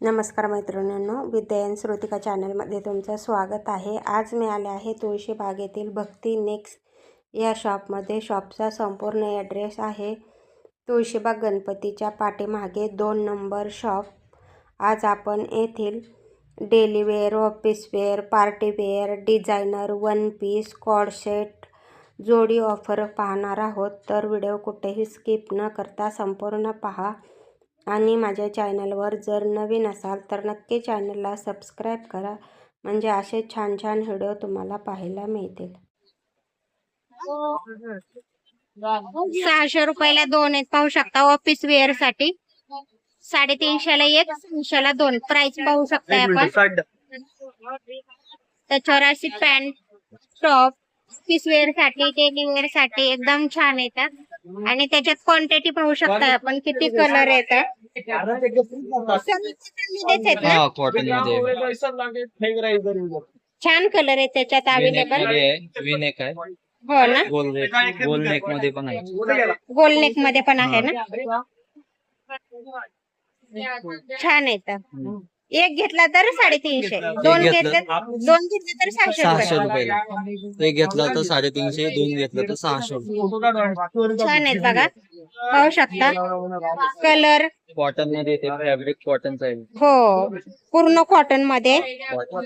नमस्कार मैत्रिणींनो विद्यायन श्रुतिका चॅनलमध्ये तुमचं स्वागत आहे. आज मी आले आहे तुळशी बागेतील भक्ती नेक्स्ट या शॉपमध्ये. शॉपचा संपूर्ण ॲड्रेस आहे तुळशीबाग गणपतीच्या पाठीमागे दोन नंबर शॉप. आज आपण येथील daily wear office wear party wear designer one piece coord set जोडी ऑफर पाहणार आहोत. तर व्हिडिओ कुठेही स्किप न करता संपूर्ण पहा. आणि माझ्या चॅनलवर जर नवीन असाल तर नक्की चॅनलला सबस्क्राईब करा. म्हणजे असे छान छान व्हिडिओ तुम्हाला पाहायला मिळतील. सहाशे रुपयाला दोन आहेत. पाहू शकता ऑफिस वेअरसाठी. साडेतीनशेला एक तीनशेला दोन. प्राइस पाहू शकताय आपण. त्याच्यावर अशी पॅन्ट टॉप ऑफिस वेअरसाठी डेली वेअरसाठी एकदम छान येतात. आणि त्याच्यात क्वांटिटी पाहू शकताय आपण किती कलर येतात. हा कॉटनमध्ये. छान कलर आहे त्याच्यात अवेलेबल विन एक आहे. हो ना? गोल नेक गोल नेकमध्ये पण आहे. गोल नेकमध्ये पण आहे ना? छान येत एक घेतला तर साडेतीनशे. दोन घेतलं- घेतले. दोन घेतले तर सहाशे सहाशे रुपये. एक घेतला तर साडेतीनशे दोन घेतलं तर सहाशे रुपये. छान आहेत बघा. पाहू शकता. कलर. कॉटनमध्ये येते फॅब्रिक कॉटनच आहे. हो. पूर्ण कॉटनमध्ये.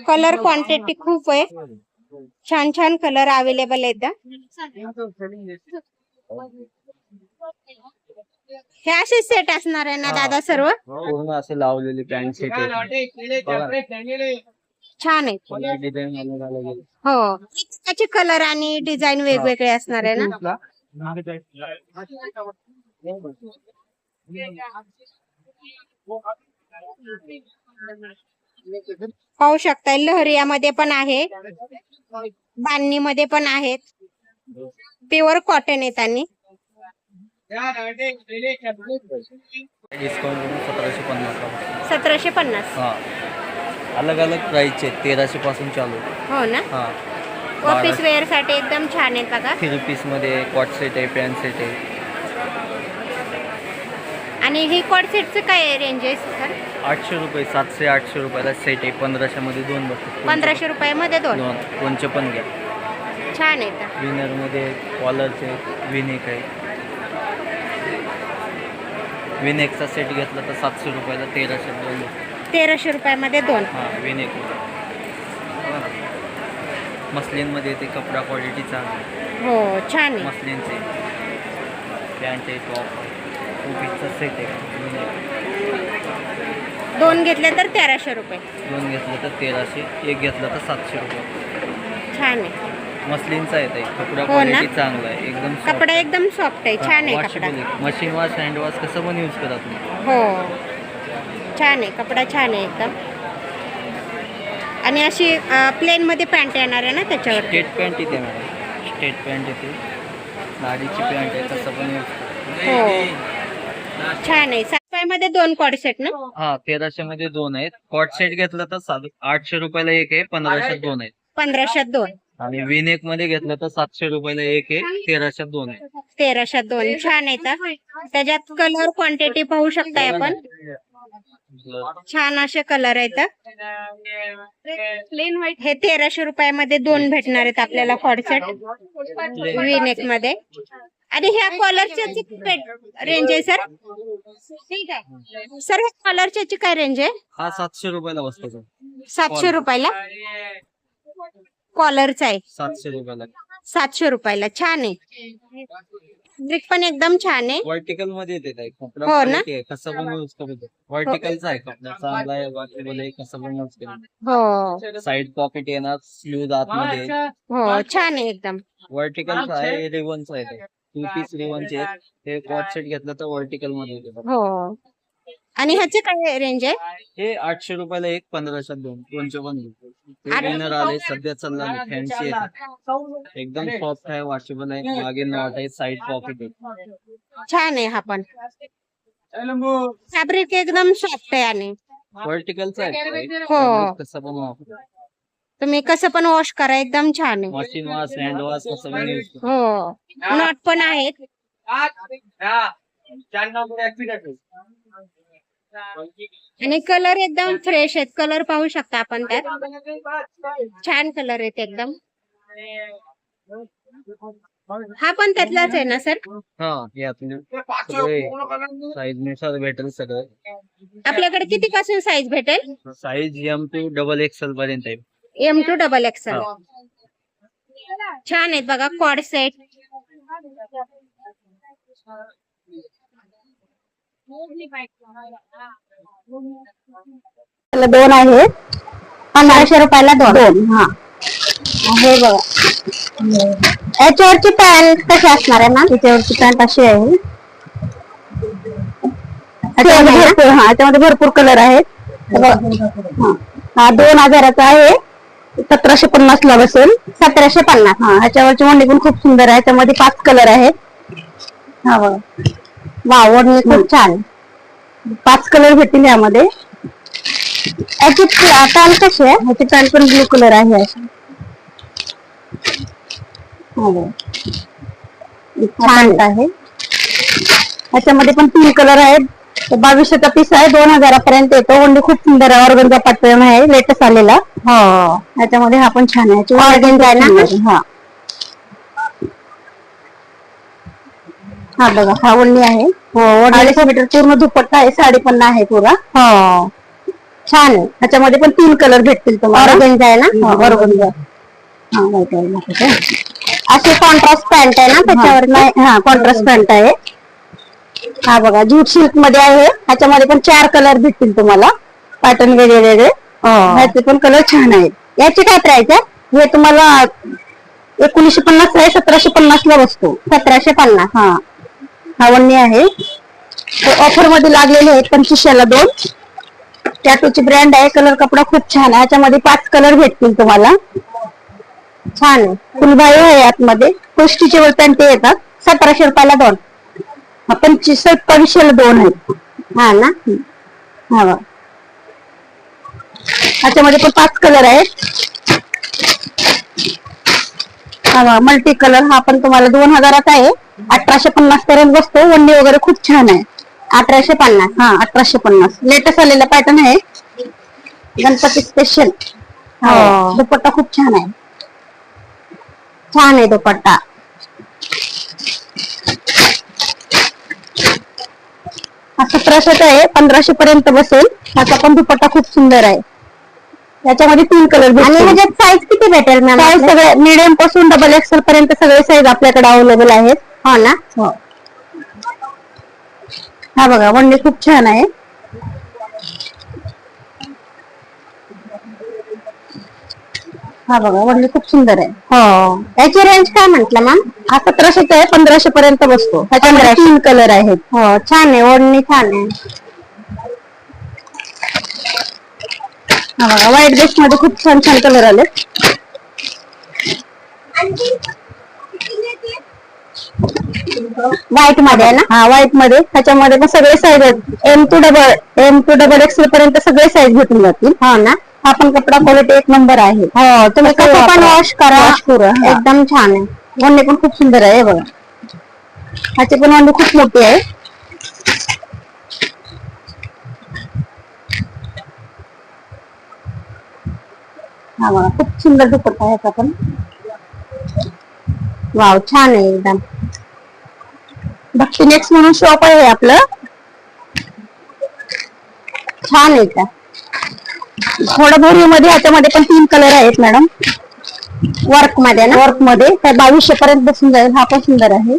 कलर क्वांटिटी खूप आहे. छान छान कलर अवेलेबल आहेत. हे असे सेट असणार आहे ना दादा सर्व? पूर्ण असे लावलेले पॅन्ट सेट छान डिझाईन झालं हो. त्याचे कलर आणि डिझाईन वेगवेगळे असणार आहे ना? पाहू शकता लहरियामध्ये पण आहे. बांधणीमध्ये पण आहेत. प्युअर कॉटन आहेत आणि डिस्काउंट सतराशे पन्नास. सतराशे पन्नास हा. अलग अलग प्राइस आहेत तेराशे पासून चालू. हो ना? हा. ऑफिस वेअरसाठी एकदम छान आहेत बघा. थ्री पीसमध्ये कॉट सेट आहे पॅन्ट सेट आहे. आणि ही कॉड सेटचं काय रेंज आहे सर? आठशे रुपये सातशे आठशे रुपयाला सेट आहे. पंधराशे मध्ये दोन बसतात पंधराशे रुपयामध्ये दोन. दोन. कोणचे पण घ्या. छान आहेत. विनरमध्ये कॉलरचे विनेक आहे. विनेकचा सेट घेतला तर सातशे रुपयाला तेराशे दोन. तेराशे रुपयामध्ये दोन. हां विनेक. मस्लिनमध्ये ते कपडा क्वालिटी चांगली हो छान आहे. मस्लिनचे. पॅन्ट आहे टॉप पीसचा सेट आहे. V neck. दोन घेतले तर तेराशे रुपये. दोन घेतलं तर तेराशे एक घेतलं तर सातशे रुपये. छान आहे. मस्लिनचा आहे कपडा हो ना? क्वालिटी चांगला आहे. एकदम soft. कपडा एकदम सॉफ्ट आहे. छान आहे कपडा. आहे मशीन वॉश हँड वॉश कसं पण यूज करा तुम्ही. हो. छान आहे. कपडा छान आहे एकदम. आणि अशी प्लेन मध्ये पॅन्ट येणार आहे ना त्याच्यावर स्टेट पॅन्ट येते मॅडम स्टेट पॅन्ट येते नाडीची पॅन्ट आहे कसं पण यूज हो. छान आहे. मध्ये दोन कॉड सेट ना? हा तेराशे मध्ये दोन आहेत. कॉट सेट घेतलं तर सात आठशे रुपयाला एक आहे पंधराशे दोन आहेत. पंधराशेत दोन. आणि विनेकमध्ये घेतलं तर सातशे रुपयाला एक आहे तेराशे दोन आहे. तेराशेत दोन. छान आहेत त्याच्यात कलर क्वांटिटी पाहू शकताय आपण. छान असे कलर आहेत. प्लेन व्हाईट हे तेराशे रुपयामध्ये दोन भेटणार आहेत आपल्याला कॉडसेट विनेकमध्ये. आणि ह्या कॉलरची रेंज आहे सर सर ह्या कॉलरची काय रेंज आहे? हा सातशे रुपयाला बसतो. सातशे रुपयाला? कॉलरचा आहे. सातशे रुपयाला. सातशे रुपयाला. छान आहे. ब्रिक पण एकदम छान आहे. व्हर्टिकलमध्ये येते हो ना? कसं पण यूज करू व्हर्टिकलचा आहे कपडा. चांगला आहे. वॉशेबल आहे. कसं पण यूज करू हो. साईड पॉकेट येणार. स्लीव आतमध्ये. हो. छान आहे एकदम. व्हर्टिकलचा आहे. रिवनचा आहे टू पीस रिवनचे. ते कॉट सेट घेतलं तर व्हर्टिकलमध्ये येते. हो. आणि ह्याचे काय रेंज आहे? हे आठशे रुपयाला एक पंधराशे दोन. दोनशे पण आले सध्या चालला फॅन्सी आहे. एकदम सॉफ्ट आहे वॉशेबल आहे. मागे नॉट आहे साईड पॉकेट आहे. छान आहे हा पण. फॅब्रिक एकदम सॉफ्ट आहे आणि. व्हर्टिकलचा आहे. हो. कसं पण वापरा. तुम्ही कसं पण वॉश करा एकदम छान आहे. मशीन वॉश हँड वॉश कसं पण हो. नॉट पण आहेत. आणि कलर एकदम फ्रेश आहेत. कलर पाहू शकता आपण त्यात. छान कलर आहेत एकदम. हा पण त्यातलाच आहे ना सर? हा साईजनुसार भेटेल सगळं. आपल्याकडे किती पासून साईज भेटेल? Size M to double XL पर्यंत आहे. एम टू डबल एक्सल छान आहेत बघा कॉड सेट दोन आहेत पंधराशे रुपयाला दोन. हा. हे बघा. याच्यावरची पॅन्ट कशी असणार आहे ना याच्यावरची पॅन्ट अशी आहे. हा याच्यामध्ये भरपूर कलर आहेत. हा दोन हजाराचा आहे. सतराशे पन्नास ला बसेल. सतराशे पन्नास. हा ह्याच्यावरची वंडी पण खूप सुंदर आहे. त्यामध्ये पाच कलर आहेत. हा बघा. वा ओढणी खूप छान. पाच कलर भेटतील यामध्ये. याची कशी आहे? ह्याची पॅन्ट पण ब्लू कलर आहे. हो. छान आहे. ह्याच्यामध्ये पण तीन कलर आहेत. तो बावीसशेचा पीस आहे दोन हजारापर्यंत येतो. वंडी खूप सुंदर आहे. ऑर्गनचा पॅटर्न आहे. लेटेस्ट आलेला. हो. ह्याच्यामध्ये हा पण छान आहे. ऑर्गन आहे ना? हा. हा बघा हा ओढणी आहे. हो अडीच मीटर पूर्ण दुपट्टा आहे साडी पण आहे पुरा. हो. छान आहे. त्याच्यामध्ये पण तीन कलर भेटतील तुम्हाला. ऑर्गन्झा आहे ना? हा ना असे कॉन्ट्रास्ट पॅन्ट आहे ना त्याच्यावर हा कॉन्ट्रास्ट पॅन्ट आहे. हा बघा जूट सिल्कमध्ये आहे. ह्याच्यामध्ये पण चार कलर भेटतील तुम्हाला. पॅटर्न वेगळे वेगळे ह्याचे पण कलर छान आहेत. याची काय प्राइस आहे? हे तुम्हाला एकोणीशे पन्नास आहे सतराशे पन्नास ला बसतो. सतराशे पन्नास. हा. हा वन्नी आहे ऑफरमध्ये लागलेले आहेत पंचवीसशेला दोन. टॅटूची ब्रँड आहे. कलर कपडा खूप छान आहे. याच्यामध्ये पाच कलर भेटतील तुम्हाला. छान आहे. फुलबाई आहे आतमध्ये. कोष्टीचे वरती ते येतात. सतराशे रुपयाला दोन. हा, पंचवीस पंचवीसशेला दोन आहेत हा ना? हा बघा. ह्याच्यामध्ये पण पाच कलर आहेत. हा मल्टी कलर हा पण तुम्हाला दोन हजारात आहे. अठराशे पन्नास पर्यंत बसतो. वंडी वगैरे खूप छान आहे. अठराशे पन्नास. हा अठराशे पन्नास. लेटेस्ट आलेला पॅटर्न आहे. गणपती स्पेशल दुपट्टा खूप छान आहे. छान आहे दुपट्टा. हा सतराशेचा आहे. पंधराशे पर्यंत बसेल. त्याचा पण दुपट्टा खूप सुंदर आहे. याच्यामध्ये तीन कलर आणि ह्याच्यात साईज किती भेटेल मॅम साईज सगळे मिडियमपासून डबल एक्सेल पर्यंत सगळे साईज आपल्याकडे अवेलेबल आहेत. हो ना? हो. हा बघा वंडे खूप छान आहे. हा बघा वडली खूप सुंदर आहे. हो. याची रेंज काय म्हंटल मॅम हा सतराशेचा आहे पंधराशे पर्यंत बसतो. ह्याच्यामध्ये तीन कलर आहेत. हो छान आहे ओढणी छान आहे. हा बघा व्हाईट बेस मध्ये खूप छान छान कलर आले व्हाईटमध्ये आहे ना? हा व्हाईटमध्ये. त्याच्यामध्ये पण सगळे साईज आहेत. M to double M to double XL पर्यंत सगळे साईज भेटून जातील. हो ना? हा पण कपडा क्वालिटी एक नंबर आहे. हो तुम्ही कसं पण वॉश करा. एकदम छान आहे. वंडे पण खूप सुंदर आहे हे बघा. ह्याची पण वंडी खूप मोठी आहे हा बघा खूप सुंदर दुपट्टा आहे ह्याचा पण. वाव छान आहे एकदम. भक्ती नेक्स्ट म्हणून शॉप आहे आपलं. छान आहे का थोडं भोरी मध्ये ह्याच्यामध्ये पण तीन कलर आहेत मॅडम वर्कमध्ये ना? वर्कमध्ये त्या बावीसशे पर्यंत बसून जाईल. हा पण सुंदर आहे.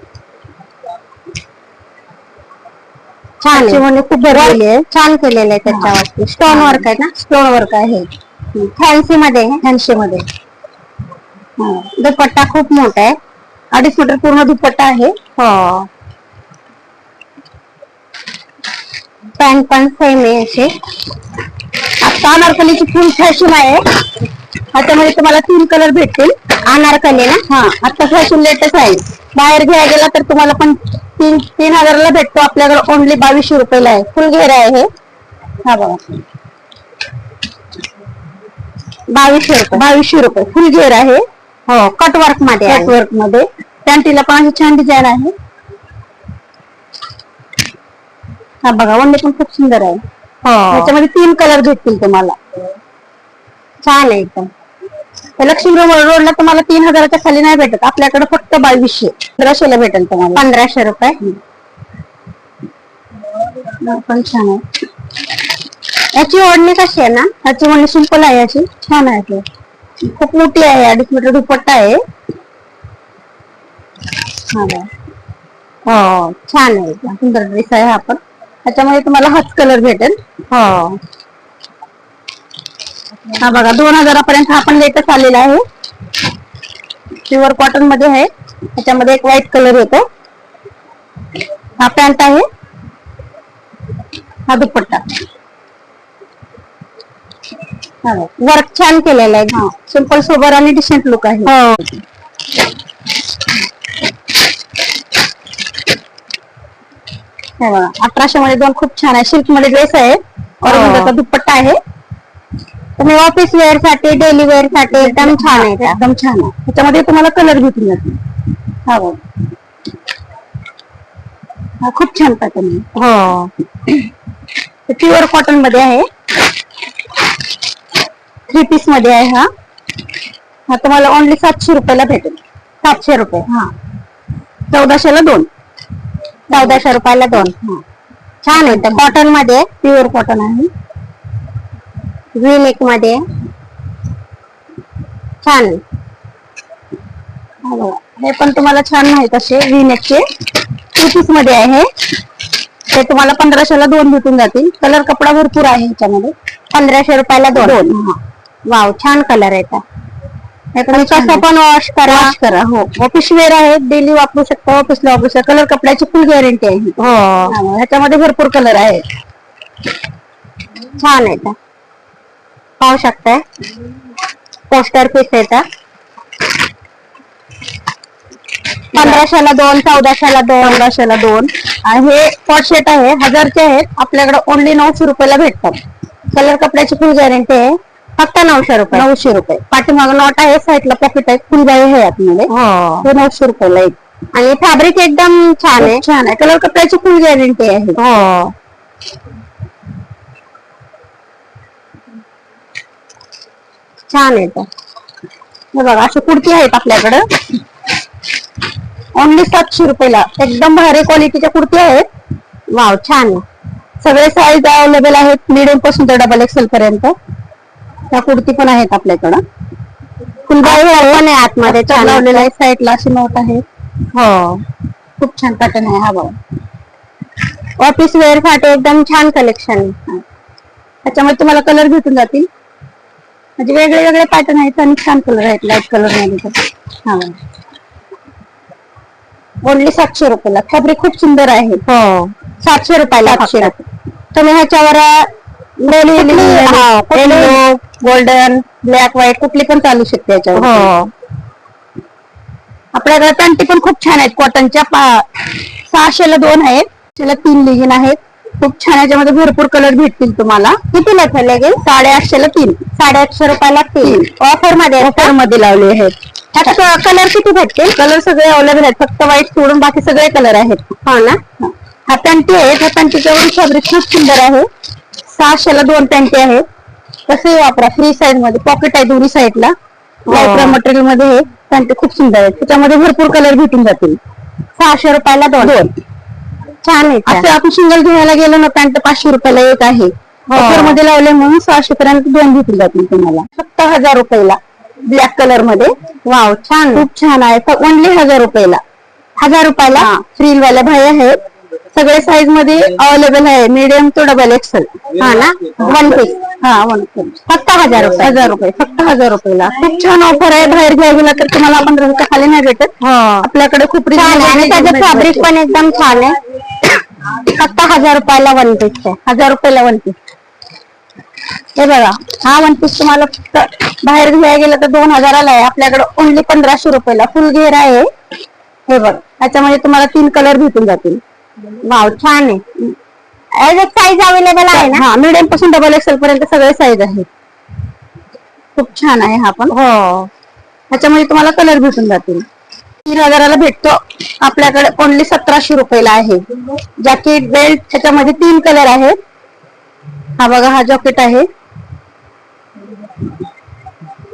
छान म्हणजे खूप भरलेली आहे. छान केलेलं आहे त्याच्यावरती. स्टोन वर्क आहे ना? स्टोन वर्क आहे. फॅन्सी मध्ये फॅन्सी मध्ये. हा. दुपट्टा खूप मोठा आहे. अडीच मीटर पूर्ण दुपट्टा आहे. हो. पॅन्ट पण सेम आहे असे आता अनारकलीची फुल फॅशन आहे. ह्याच्यामध्ये तुम्हाला तीन कलर भेटतील. अनारकली ना? हा आता फॅशन लेटेस्ट आहे. बाहेर घ्यायला गेला तर तुम्हाला पण तीन तीन हजाराला भेटतो. आपल्याकडे ओनली बावीसशे रुपयाला आहे. फुल घेर आहे हे. हा बघा. बावीसशे रुपये. बावीसशे रुपये. फुल घेर आहे. हो कट वर्कमध्ये कट वर्कमध्ये. पॅन्टीला पण अशी छान डिझाईन आहे. हा बघा वंडे पण खूप सुंदर आहे. हो. याच्यामध्ये तीन कलर भेटतील तुम्हाला. छान आहे एकदम. लक्ष्मी रोडला तुम्हाला तीन हजाराच्या खाली नाही भेटत. आपल्याकडे फक्त बावीसशे पंधराशेला भेटेल तुम्हाला. पंधराशे रुपये? पण छान आहे. याची ओढणी कशी आहे ना? याची म्हणजे सिंपल आहे याची. छान आहे ती. खूप मोठी आहे अडीच मीटर दुपट्टा आहे. हा छान आहे. सुंदर ड्रेस आहे हा पण. त्याच्यामध्ये तुम्हाला हाच कलर भेटेल. हो. हा बघा दोन हजारापर्यंत हा पण लेटेस्ट आलेला आहे. प्युअर कॉटनमध्ये आहे. त्याच्यामध्ये एक व्हाईट कलर येतो. हा पॅन्ट आहे. हा दुपट्टा. वर्क छान केलेलं आहे. हा. सिंपल सोबर आणि डिसेंट लुक आहे. हो बघा अठराशे मध्ये दोन खूप छान आहे. सिल्कमध्ये ड्रेस आहे ऑर्गनचा दुपट्टा आहे. तुम्ही ऑफिस वेअरसाठी डेली वेअरसाठी एकदम छान आहे त्या. एकदम छान आहे. त्याच्यामध्ये तुम्हाला कलर भेटून जातील. हा. बघा हा खूप छान पॅटर्न आहे. हो. प्युअर कॉटनमध्ये आहे. थ्री पीसमध्ये आहे हा. हा तुम्हाला ओनली सातशे रुपयाला भेटेल. सातशे रुपये. हा. चौदाशेला दोन. चौदाशे रुपयाला दोन. छान आहे. कॉटनमध्ये प्युअर कॉटन आहे. व्ही नेकमध्ये. छान. हा पण तुम्हाला छान माहीत असे टू पीसमध्ये आहे. ते तुम्हाला पंधराशेला दोन भेटून जातील. कलर कपडा भरपूर आहे ह्याच्यामध्ये. पंधराशे रुपयाला दोन. हा. वाव छान कलर आहे त्या. हे पण तुम्ही छान कसं आहे. पण वॉश करा. वॉश करा हो. ऑफिस वेअर आहे डेली वापरू शकता ऑफिसला वापरू शकता कलर कपड्याची फुल गॅरंटी आहे ही. हो. हा, ह्याच्यामध्ये भरपूर कलर आहे. छान आहे त्या. पाहू शकताय? पोस्टर पीस येतात पंधराशेला दोन चौदाशेला दोन. पंधराशेला दोन. आणि हे कॉट सेट आहे हजारचे आहेत. आपल्याकडे ओनली नऊशे रुपयाला भेटतात. कलर कपड्याची फुल गॅरंटी आहे. फक्त नऊशे रुपये. नऊशे रुपये. पाठीमाग नॉट आहे साईडला पॉकेट आहे फुल बाई आहे आतमध्ये. हो. ते नऊशे रुपयाला एक आणि फॅब्रिक एकदम छान आहे. छान आहे. कलर कपड्याची फुल गॅरंटी आहे. हो. छान आहे त्या. हे बघा अशी कुर्ती आहेत आपल्याकडं. ओनली सातशे रुपयाला. एकदम भारी क्वालिटीच्या कुर्ती आहेत. वाव छान आहे. सगळे साईज अवेलेबल आहेत. मिडियम पासून तर डबल एक्सेल पर्यंत. त्या कुर्ती पण आहेत आपल्याकडं. फुलबाई पण आहे आतमध्ये छान लावलेला आहे. साईडला अशी नोट आहे. हो. खूप छान पॅटर्न आहे हा बघा. ऑफिस वेअरसाठी एकदम छान कलेक्शन आहे. त्याच्यामध्ये तुम्हाला कलर भेटून जातील. म्हणजे वेगळे वेगळे पॅटर्न आहेत आणि छान कलर आहेत लाइट कलरमध्ये हा. ओनली सातशे रुपयाला. फॅब्रिक खूप सुंदर आहे. हो. सातशे रुपयाला सातशे फक्त. तुम्ही ह्याच्यावर गोल्डन ब्लॅक व्हाईट कुठली पण चालू शकते याच्यावर हो. आपल्याकडे पण खूप छान आहेत. कॉटनच्या सहाशेला दोन आहेत. त्याला तीन लिगिन आहेत. खूप छान याच्यामध्ये भरपूर कलर भेटतील तुम्हाला. कितीला लागेल साडेआठशेला तीन. साडेआठशे रुपयाला तीन. ऑफरमध्ये ऑफरमध्ये लावले आहेत. कलर किती भेटतील? कलर सगळे अवेलेबल आहेत. फक्त व्हाईट सोडून बाकी सगळे कलर आहेत. हो ना? हा. पॅन्टी आहेत. ह्या पॅन्टीच्या फॅब्रिक खूप सुंदर आहे. सहाशेला दोन पॅन्टी आहेत. कसे वापरा. फ्री साईडमध्ये. पॉकेट आहे दोन्ही साईडला लाइट मटेरियलमध्ये हे. पॅन्टी खूप सुंदर आहेत. त्याच्यामध्ये भरपूर कलर भेटून जातील. सहाशे रुपयाला दोन. दोन. छान आहे. असं आपण सिंगल घ्यायला गेलो ना पॅन्ट पाचशे रुपयाला एक आहे. ऑफरमध्ये लावले म्हणून सहाशे पर्यंत दोन भेटून जातील तुम्हाला. फक्त हजार रुपयाला ब्लॅक कलरमध्ये. वाव छान. खूप छान आहे. ओनली हजार रुपयाला. हजार रुपयाला फ्रील वाल्या भाई आहेत. सगळे साईजमध्ये अवेलेबल आहे. मीडियम टू डबल एक्सेल हा ना? वन पीस हा वन पीस फक्त हजार रुपये. हजार रुपये. फक्त हजार रुपयाला. खूप छान ऑफर आहे. बाहेर घ्यायला गेला तर तुम्हाला पंधरा रुपये खाली नाही भेटत. हो. आपल्याकडे खूप छान आहे. आणि त्याचं फॅब्रिक पण एकदम छान आहे. फक्त हजार रुपयाला वन पीस आहे. हजार रुपयाला वन पीस हे बघा. हा वन पीस तुम्हाला फक्त बाहेर घ्यायला गेलं तर दोन हजाराला आहे. आपल्याकडे ओनली पंधराशे रुपयाला. फुल घेर आहे. हे बघ. त्याच्यामध्ये तुम्हाला तीन कलर भेटून जातील. वाव छान आहे. साईज अवेलेबल आहे ना? हा मीडियमपासून डबल एक्सेल पर्यंत सगळे साईज आहेत. खूप छान आहे हा पण. हो. ह्याच्यामध्ये तुम्हाला कलर भेटून जातील. तीन हजाराला भेटतो. आपल्याकडे ओनली सतराशे रुपयाला आहे. जॅकेट बेल्ट ह्याच्यामध्ये तीन कलर आहेत. हा बघा हा जॉकेट आहे.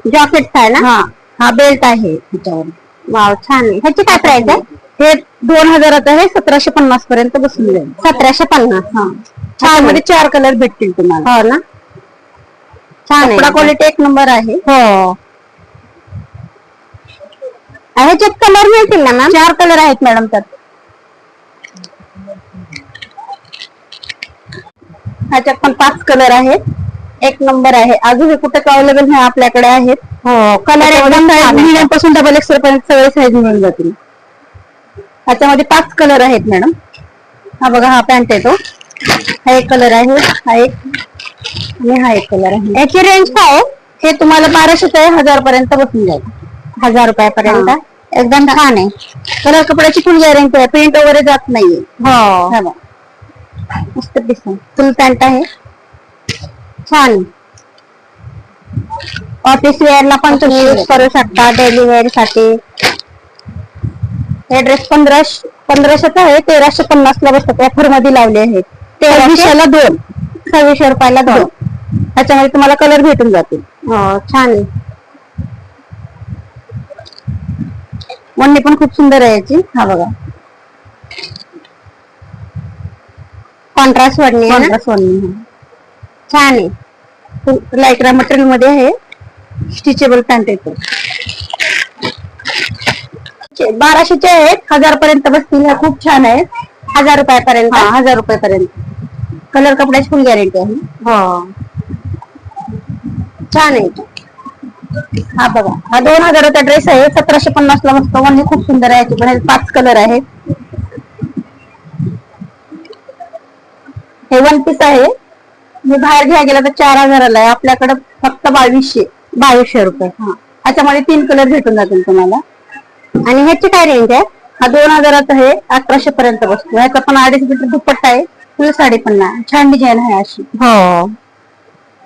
जॉकेट आहे ना? हा हा बेल्ट आहे ह्याच्यावर. वाव छान आहे. ह्याची काय प्राइस आहे? हे दोन हजारात आहे सतराशे पन्नास पर्यंत बसून जाईल. सतराशे पन्नास. हा. छानमध्ये चार कलर भेटतील तुम्हाला. हो ना. छान आहे. क्वालिटी एक नंबर आहे. हो. ह्याच्यात कलर मिळतील ना मॅम चार कलर आहेत मॅडम त्यात. ह्याच्यात पण पाच कलर आहेत. एक नंबर आहे. अजून कुठे अवेलेबल नाही आपल्याकडे आहेत? हो कलर एकदम पासून डबल एक्सेल पर्यंत सगळे साईज मिळून जातील. ह्याच्यामध्ये पाच कलर आहेत मॅडम हा बघा हा पॅन्ट येतो हा एक कलर आहे हा एक आणि हा एक कलर आहे. याची रेंज काय हे तुम्हाला बाराशे ते हजार पर्यंत बसून जाईल. हजार रुपयापर्यंत. एकदम छान आहे. कलर कपड्याची फुल गॅरंटी आहे. प्रिंट वगैरे जात नाहीये. हो. हा. मस्त फुल पॅन्ट आहे. छान. ऑफिस वेअरला पण तुम्ही यूज करू शकता. डेली वेअरसाठी. हे ड्रेस पंधराशे पंधराशेचा आहे तेराशे पन्नास ला बसतात. ऑफरमध्ये लावले आहेत. तेराशेला दोन. सव्वीसशे रुपयाला दोन. त्याच्यामध्ये तुम्हाला कलर भेटून जातील. हो छान आहे. वन्नी पण खूप सुंदर आहे याची. हा बघा. कॉन्ट्रास्ट वडणी कॉन्ट्रास्ट वडणी छान आहे. लाईकरा मटेरियलमध्ये आहे. स्टिचेबल पॅन्ट येतो बाराशेचे आहेत. हजार पर्यंत बसतील. ह्या खूप छान आहेत. हजार रुपयापर्यंत. हजार रुपयापर्यंत. कलर कपड्याची फुल गॅरंटी आहे. हो. छान आहे. हा बघा. हा दोन हजाराचा ड्रेस आहे. सतराशे पन्नास ला मस्त वन्नी खूप सुंदर आहे. पण ह्याचे पाच कलर आहेत. हे वन पीस आहे. हे बाहेर घ्या गेला तर चार हजाराला आहे. आपल्याकडे फक्त बावीसशे बावीसशे रुपये. हा. ह्याच्यामध्ये तीन कलर भेटून जातील तुम्हाला. आणि ह्याची काय रेंज आहे? हा दोन हजाराचा आहे अठराशे पर्यंत बसतो. ह्याचा पण अडीच मीटर दुपट्टा आहे फुल साडी पण नाही. छान डिझाईन आहे अशी. हो.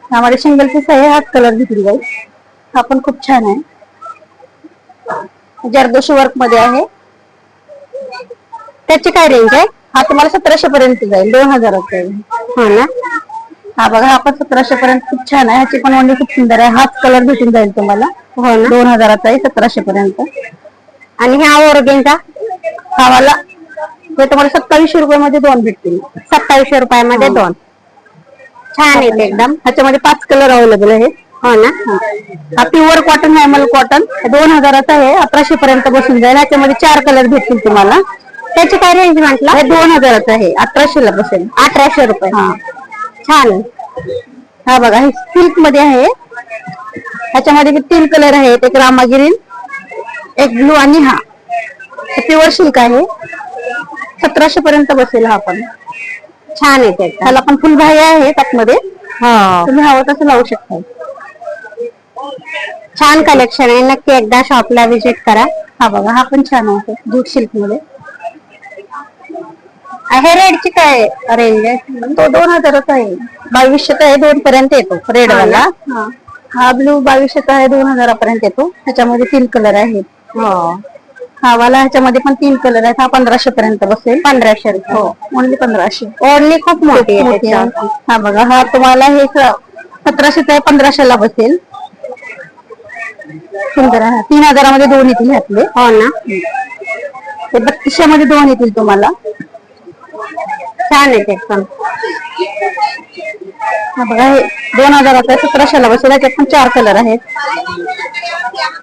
त्यामध्ये सिंगल पीस आहे हाच कलर भेटून जाईल. हा पण खूप छान आहे. जरदोशी वर्कमध्ये आहे. त्याची काय रेंज आहे? हा तुम्हाला सतराशे पर्यंत जाईल दोन हजाराचा आहे. हो ना? हा बघा हा पण सतराशे पर्यंत खूप छान आहे. ह्याची पण वंडी खूप सुंदर आहे. हाच कलर भेटून जाईल तुम्हाला. हो ना? दोन हजाराचा आहे सतराशे पर्यंत. आणि ह्या ओरगेंचा हवाला हे तुम्हाला सत्तावीसशे रुपये मध्ये दोन भेटतील. सत्तावीसशे रुपयामध्ये दोन. छान आहेत एकदम. ह्याच्यामध्ये पाच कलर अवेलेबल आहेत. हो ना? हा प्युअर कॉटन नॅमल कॉटन दोन हजाराचा आहे. अकराशे पर्यंत बसून जाईल. ह्याच्यामध्ये चार कलर भेटतील तुम्हाला. त्याची काय रेंज म्हटलं? हे दोन हजाराचं आहे. अठराशे ला बसेल. अठराशे रुपये. हा. छान आहे. हा बघा हे सिल्कमध्ये आहे. ह्याच्यामध्ये तीन कलर आहेत. एक रामागिरी एक ब्लू आणि हा. प्युअर सिल्क आहे. सतराशे पर्यंत बसेल हा पण. छान आहे ते. त्याला पण फुल भाई आहे आतमध्ये तुम्ही हवं तसं लावू शकता. छान कलेक्शन आहे. नक्की एकदा शॉपला विजिट करा. हा बघा हा पण छान आहे. जूट सिल्कमध्ये हे रेडची काय रेंज आहे तो दोन हजाराचा आहे. बावीसशेचा आहे दोन पर्यंत येतो. रेड वाला. हा. ब्लू बावीसशेचा आहे दोन हजारापर्यंत येतो. ह्याच्यामध्ये तीन कलर आहेत. हा. वाला ह्याच्यामध्ये पण तीन कलर आहेत. हा पंधराशे पर्यंत बसेल. पंधराशे हो. ओनली पंधराशे. ओनली खूप मोठी आहे हा बघा हा तुम्हाला हे सतराशेचा आहे पंधराशेला बसेल. सुंदर आहे. तीन हजारामध्ये दोन येतील ह्यातले. हो ना. ते बत्तीसशे मध्ये दोन येतील तुम्हाला. छान आहे ते पण. हा बघा हे दोन हजाराचा सतराशेला बसेल. याच्यात पण चार कलर आहेत.